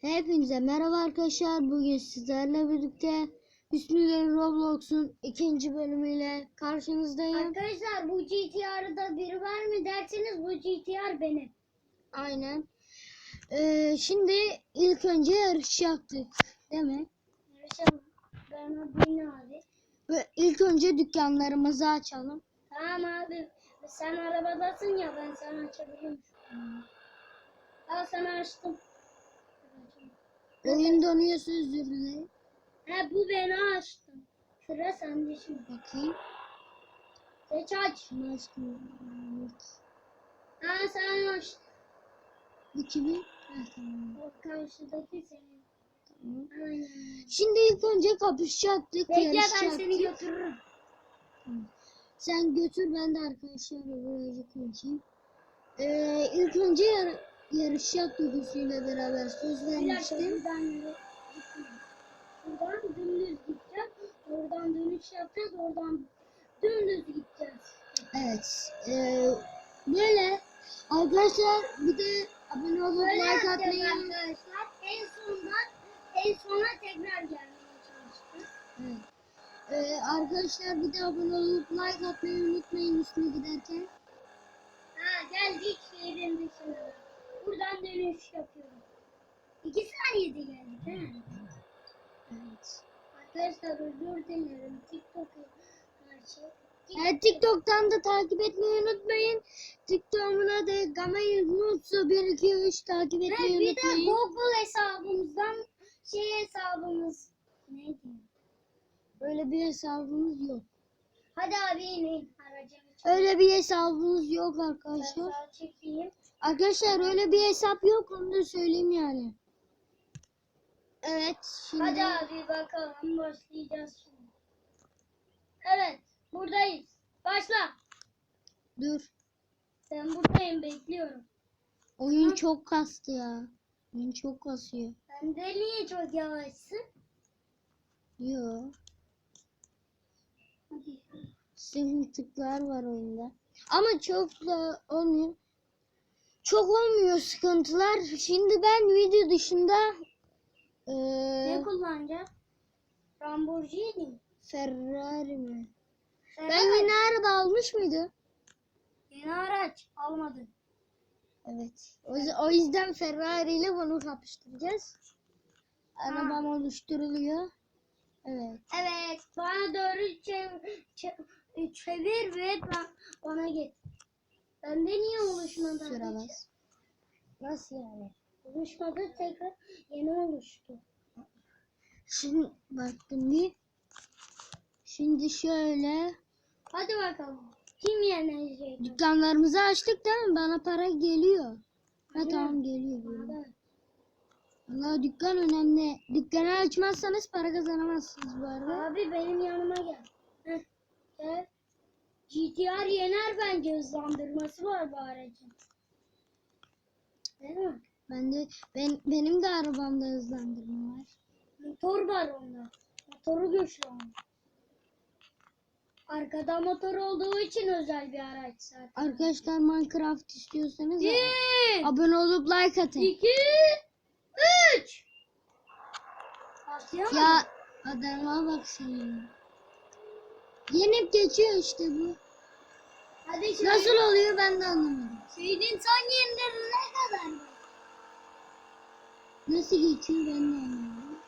Hepinize merhaba arkadaşlar. Bugün sizlerle birlikte Hüsnü'yle Roblox'un ikinci bölümüyle karşınızdayım. Arkadaşlar bu GTR'da biri var mı derseniz bu GTR benim. Aynen. Ee, şimdi ilk önce yarış yaptık. Değil mi? Yarışalım. Ben bin abi. Ve ilk önce dükkanlarımızı açalım. Tamam abi. Sen arabadasın ya ben sana açabilirim. Al sana açtım. Oyun donuyorsa özür dilerim. He bu beni açtım. Sıra sende şimdi. Bakayım. Seç aç. Şunu açtım. Ha sen açtın. Bu kimin? Ha, tamam. O karşıdaki senin. Tamam. Aynen. Şimdi ilk önce kapışacaktık. Bekle ben seni götürürüm. Sen götür ben de arkadaşlarla birazcık konuşayım. Ee, ilk önce yar yarış yaptık Hüsnü'yle beraber söz vermiştim. buradan dümdüz gideceğiz. Oradan dönüş yapacağız. Oradan dümdüz gideceğiz. Evet. Ee, böyle arkadaşlar bir de abone olup like atmayı arkadaşlar. En sonunda en sona tekrar gelmeye çalıştık. evet. Ee, arkadaşlar bir de abone olup like atmayı unutmayın Hüsnü giderken. Ha geldik şehrin dışına. Buradan dönüş yapıyoruz. İki saniyede geldik ha. Evet. Arkadaşlar özür dilerim. TikTok'u karşı. Evet, TikTok'tan da takip etmeyi unutmayın. TikTok'un adı Gamay Mutsu 1 2 3 takip etmeyi bir de unutmayın. Google hesabımızdan şey hesabımız neydi? Öyle bir hesabımız yok. Hadi abi inin içine. Öyle bir hesabımız yok Ben arkadaşlar. sağa çekeyim. Arkadaşlar öyle bir hesap yok onu da söyleyeyim yani. Evet şimdi Hadi abi bakalım başlayacağız şimdi. Evet buradayız. Başla. dur. Ben buradayım bekliyorum. Oyun çok kastı ya. Oyun çok kasıyor. Sen de niye çok yavaşsın? Yo. Hadi. Sıkıntılar var oyunda. Ama çok da olmuyor. Çok olmuyor sıkıntılar. Şimdi ben video dışında Ne eee kullanacağız? Lamborghini mi? Ferrari mi? Ben Ferrari. yeni araba almış mıydı? Yeni araç almadın. Evet. O, o yüzden Ferrari ile bunu kapıştıracağız. Arabam oluşturuluyor. Evet. Evet bana doğru çev çev- çevir ve ba- bana git. Bende niye oluşmadı? Sıra bas. Nasıl yani? Oluşmadı tekrar yeni oluştu. Şimdi bakın bir. Şimdi şöyle Hadi bakalım. Kim yenecek? dükkanlarımızı açtık değil mi? Bana para geliyor. Ha tamam geliyor. geliyor. Allah dükkan önemli. Dükkanı açmazsanız para kazanamazsınız bu arada. Abi benim yanıma gel. Heh, gel. GTR yener bence hızlandırması var bu aracın. Değil mi? Ben de ben benim de arabamda hızlandırma var. Motor var onda. Motoru güçlü onun. Arkada motor olduğu için özel bir araç zaten. Arkadaşlar Minecraft istiyorsanız Bir, abone olup like atın. iki, üç. Başlayamadım. Ya adama bak sen ya. Yenip geçiyor işte bu. Hadi şimdi. Nasıl oluyor ben de anlamadım. Senin son yenilerin ne kadar? Nasıl geçiyor ben de anlamadım.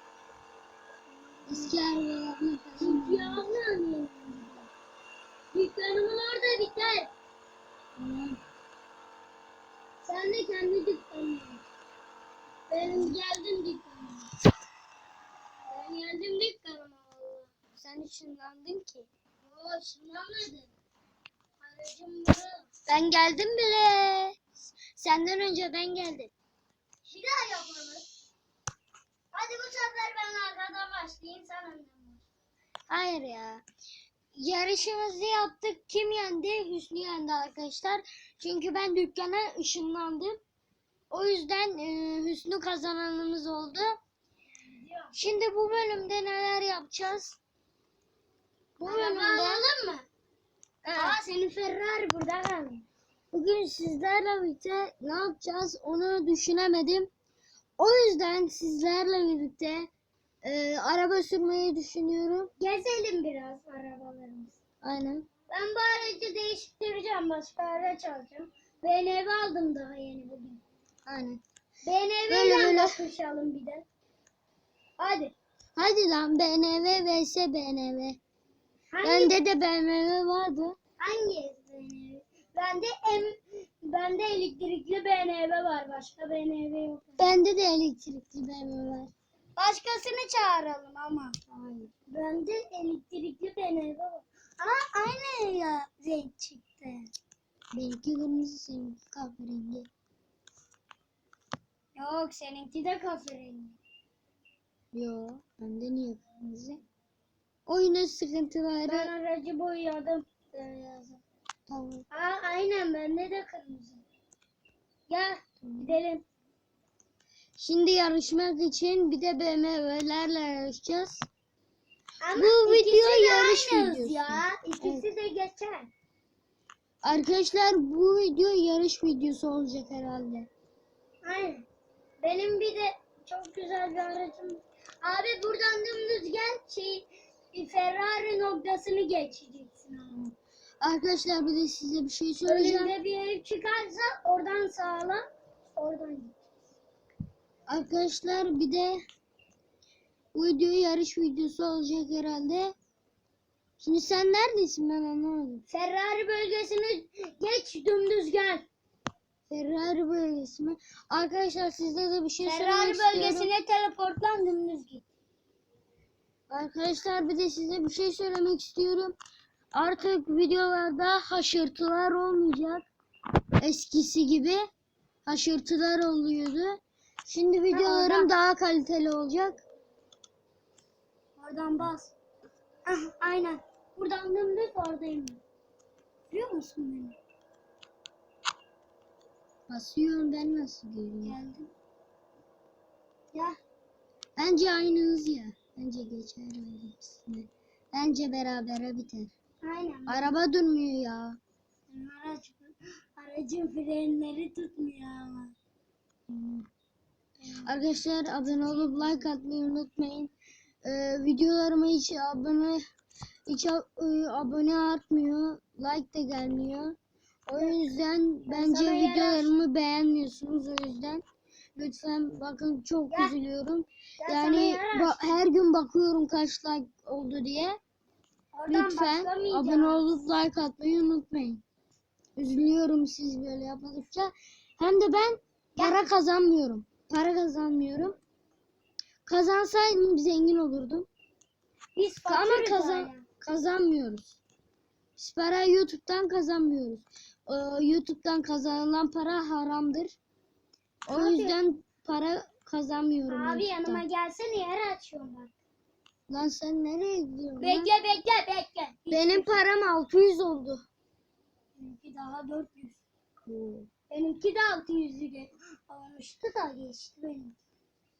Eski arabalarına falan. Yavrum. Dükkanımın orada biter. Tamam. Sen de kendi dükkanına. Benim geldim dükkanıma. Ben geldim dükkanıma valla. Sen ışınlandın ki. Ben geldim bile. Senden önce ben geldim. Bir daha yapalım. Hadi bu sefer ben arkadan başlayayım sen önden. Hayır ya. Yarışımızı yaptık. Kim yendi? Hüsnü yendi arkadaşlar. Çünkü ben dükkana ışınlandım. O yüzden e, Hüsnü kazananımız oldu. Şimdi bu bölümde neler yapacağız? Bu bölümde alalım mı? Evet. Aa senin Ferrari burada kaldı. bugün sizlerle birlikte ne yapacağız onu düşünemedim. O yüzden sizlerle birlikte e, araba sürmeyi düşünüyorum. Gezelim biraz arabalarımızı. Aynen. Ben bu aracı değiştireceğim. Başka araç alacağım. BMW aldım daha yeni bugün. Aynen. BMW ile böyle. kapışalım bir de. Hadi. Hadi lan BMW vs BMW. Hangi, Bende de BMW vardı. hangi BMW? Bende em, bende elektrikli BMW var. Başka BMW yok. Bende de elektrikli BMW var. Başkasını çağıralım ama. Hayır. Bende elektrikli BMW var. Ama aynı ya renk çıktı. Benimki kırmızı, seninki kahverengi. Yok seninki de kahverengi. Yo, bende niye kırmızı? Oyunun sıkıntıları. Ben aracı boyadım. Beyazı. Tamam. Aa, aynen bende de kırmızı. Gel gidelim. Şimdi yarışmak için bir de BMW'lerle yarışacağız. Ama Bu video de yarış videosu. Ya. İkisi de geçer. Arkadaşlar bu video yarış videosu olacak herhalde. Aynen. Benim bir de çok güzel bir aracım. Abi buradan dümdüz gel. Şey, bir Ferrari noktasını geçeceksin abi. Arkadaşlar bir de size bir şey söyleyeceğim. Önünde bir ev çıkarsa oradan sağla. Oradan git. Arkadaşlar bir de bu video yarış videosu olacak herhalde. Şimdi sen neredesin ben anlamadım. Ferrari bölgesini geç dümdüz gel. Ferrari bölgesi mi? Arkadaşlar sizde de bir şey Ferrari söylemek istiyorum. bölgesine teleportlan dümdüz git. Arkadaşlar bir de size bir şey söylemek istiyorum. Artık videolarda haşırtılar olmayacak. Eskisi gibi haşırtılar oluyordu. Şimdi videolarım oradan. daha kaliteli olacak. Oradan bas. Ah, aynen. Buradan dümdüz oradayım. Biliyor musun beni? Basıyorum ben nasıl görüyorum? Geldim. Ya Bence aynı hız ya. Bence geçer öyle ikisini. Bence berabere biter. aynen. Araba durmuyor ya. Araç, aracın frenleri tutmuyor ama. Hmm. Arkadaşlar abone olup like atmayı unutmayın. Ee, videolarıma hiç abone hiç e, abone artmıyor. Like de gelmiyor. O yüzden bence videolarımı beğenmiyorsunuz o yüzden. Lütfen bakın çok Ya. üzülüyorum. Sana Yani her gün bakıyorum kaç like oldu diye. Oradan Lütfen abone olup like atmayı unutmayın. Üzülüyorum siz böyle yapmadıkça. Hem de ben para kazanmıyorum. Para kazanmıyorum. Kazansaydım zengin olurdum. Biz Ama kazan hala. kazanmıyoruz. Biz para YouTube'dan kazanmıyoruz. Ee, YouTube'dan kazanılan para haramdır. O Abi. yüzden para kazanmıyorum. Abi YouTube'dan. yanıma gelsene yer açıyorum bak. Lan sen nereye gidiyorsun? lan? Bekle bekle bekle. Hiç- Benim param 600 oldu. Benimki daha 400. Oo. Benimki de 600'ü ge- olmuştu da geçti benim.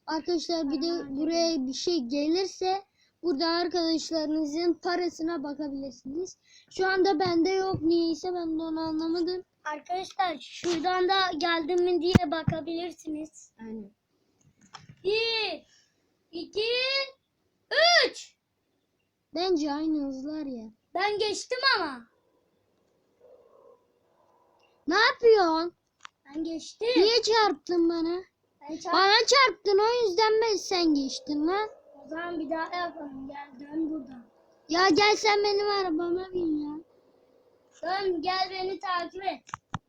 Arkadaşlar bir de buraya bir şey gelirse burada arkadaşlarınızın parasına bakabilirsiniz. Şu anda bende yok niyeyse ben de onu anlamadım. Arkadaşlar şuradan da geldim mi diye bakabilirsiniz. Aynen. 1 2 3 Bence aynı hızlar ya. Ben geçtim ama. Ne yapıyorsun? Ben geçtim. Niye çarptın bana? Ben çarp- Bana çarptın o yüzden ben sen geçtin lan. O zaman bir daha yapalım. Gel dön buradan. Ya gel sen benim arabama bin ya. Dön gel beni takip et.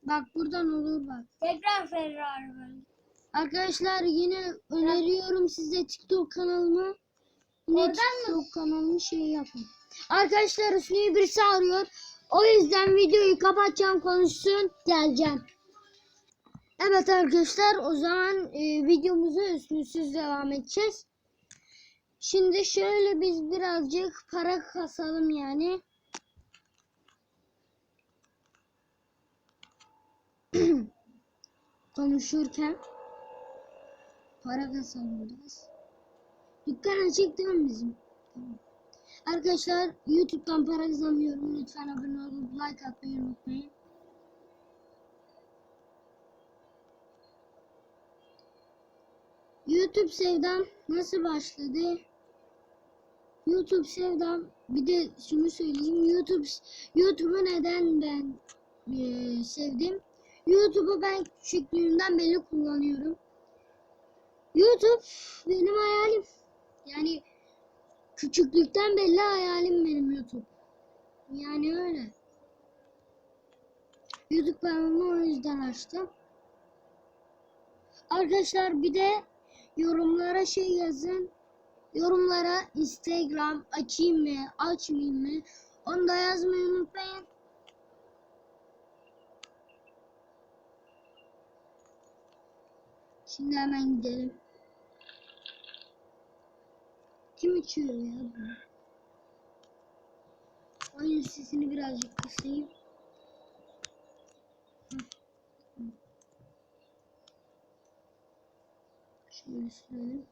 Bak buradan olur bak. Tekrar Ferrari böyle. Arkadaşlar yine öneriyorum size TikTok kanalımı. Yine Oradan mı? TikTok kanalımı şey yapın. Arkadaşlar Hüsnü'yü birisi arıyor. O yüzden videoyu kapatacağım konuşsun geleceğim. Evet arkadaşlar o zaman e, videomuzu Hüsnü'süz devam edeceğiz. Şimdi şöyle biz birazcık para kasalım yani. Konuşurken para kasalım biraz. Dükkan açık değil mi bizim? Tamam. Arkadaşlar YouTube'dan para kazanıyorum. Lütfen abone olup like atmayı unutmayın. YouTube sevdam nasıl başladı? YouTube sevdam bir de şunu söyleyeyim. YouTube YouTube'u neden ben eee, sevdim? YouTube'u ben küçüklüğümden beri kullanıyorum. YouTube benim hayalim. Yani küçüklükten belli hayalim benim YouTube. Yani öyle. YouTube kanalımı o yüzden açtım. Arkadaşlar bir de yorumlara şey yazın. Yorumlara Instagram açayım mı, açmayayım mı? Onu da yazmayı unutmayın. Şimdi hemen gidelim. Kim içiyor ya bunu? Oyun sesini birazcık kısayım. Şöyle sürelim.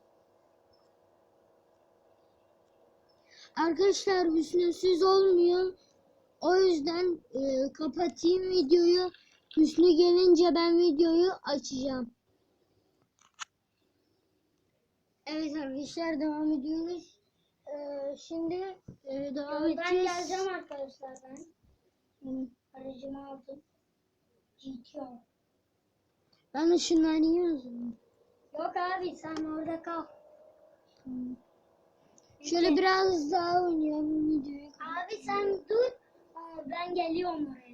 Arkadaşlar Hüsnü'süz olmuyor. O yüzden e, kapatayım videoyu. Hüsnü gelince ben videoyu açacağım. Evet arkadaşlar devam ediyoruz. Ee, şimdi e, devam Ben edeceğiz. geleceğim arkadaşlar ben. Hı. Aracımı aldım. GTO. Ben ışınlanıyorum. Yok abi sen orada kal. Şöyle biraz daha oynayalım videoyu. Abi sen dur. Ben geliyorum oraya.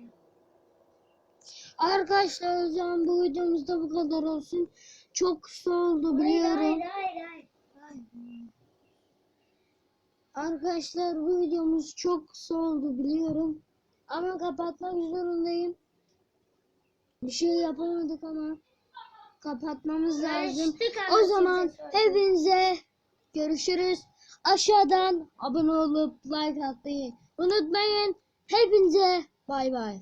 Arkadaşlar o zaman bu videomuzda bu kadar olsun. Çok kısa oldu biliyorum. hayır hayır hayır. Arkadaşlar bu videomuz çok kısa oldu biliyorum. Ama kapatmak zorundayım. Bir şey yapamadık ama kapatmamız lazım. O ama zaman hepinize görüşürüz. Aşağıdan abone olup like atmayı unutmayın. Hepinize bay bay.